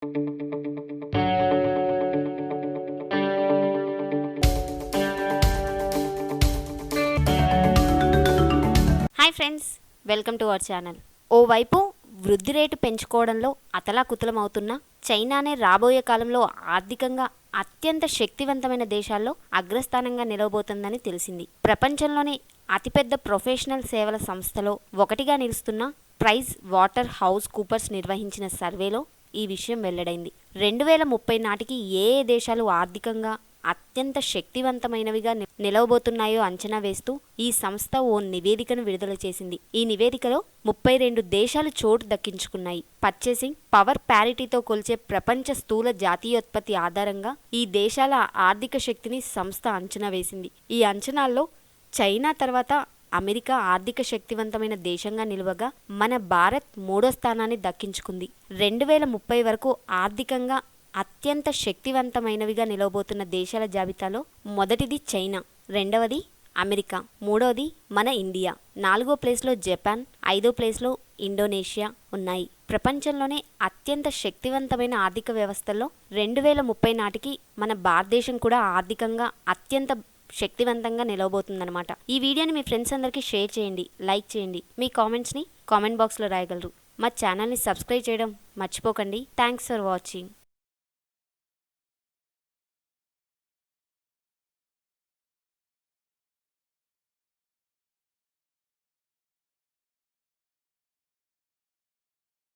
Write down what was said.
Hi friends welcome to our channel. ఓవైపు వృద్ధి rate పెంచుకోవడంలో అతలాకుతలమవుతున్న చైనానే రాబోయే కాలంలో ఆర్థికంగా అత్యంత శక్తివంతమైన దేశాల్లో అగ్రస్థానంగా నిలవబోతుందని తెలిసింది. ప్రపంచంలోనే అతిపెద్ద ప్రొఫెషనల్ సేవల సంస్థలో ఒకటిగా నిలుస్తున్న ప్రైజ్ వాటర్ హౌస్ కూపర్స్ నిర్వహించిన సర్వేలో ఈ విషయం వెల్లడైంది. రెండు వేల ముప్పై నాటికి ఏ ఏ దేశాలు ఆర్థికంగా అత్యంత శక్తివంతమైనవిగా నిలవబోతున్నాయో అంచనా వేస్తూ ఈ సంస్థ ఓ నివేదికను విడుదల చేసింది. ఈ నివేదికలో ముప్పై రెండు దేశాలు చోటు దక్కించుకున్నాయి. పర్చేసింగ్ పవర్ ప్యారిటీతో కొలిచే ప్రపంచ స్థూల జాతీయోత్పత్తి ఆధారంగా ఈ దేశాల ఆర్థిక శక్తిని సంస్థ అంచనా వేసింది. ఈ అంచనాల్లో చైనా తర్వాత అమెరికా ఆర్థిక శక్తివంతమైన దేశంగా నిలువగా మన భారత్ మూడో స్థానాన్ని దక్కించుకుంది. రెండు వేల ముప్పై వరకు ఆర్థికంగా అత్యంత శక్తివంతమైనవిగా నిలవబోతున్న దేశాల జాబితాలో మొదటిది చైనా రెండవది అమెరికా మూడవది మన ఇండియా నాలుగో ప్లేస్లో జపాన్ ఐదో ప్లేస్లో ఇండోనేషియా ఉన్నాయి. ప్రపంచంలోనే అత్యంత శక్తివంతమైన ఆర్థిక వ్యవస్థల్లో రెండు వేల ముప్పై నాటికి మన భారతదేశం కూడా ఆర్థికంగా అత్యంత శక్తివంతంగా నిలవబోతుందన్నమాట. ఈ వీడియోని మీ ఫ్రెండ్స్ అందరికీ షేర్ చేయండి లైక్ చేయండి. మీ కామెంట్స్ని కామెంట్ బాక్స్లో రాయగలరు. మా ఛానల్ని సబ్స్క్రైబ్ చేయడం మర్చిపోకండి. Thanks for watching.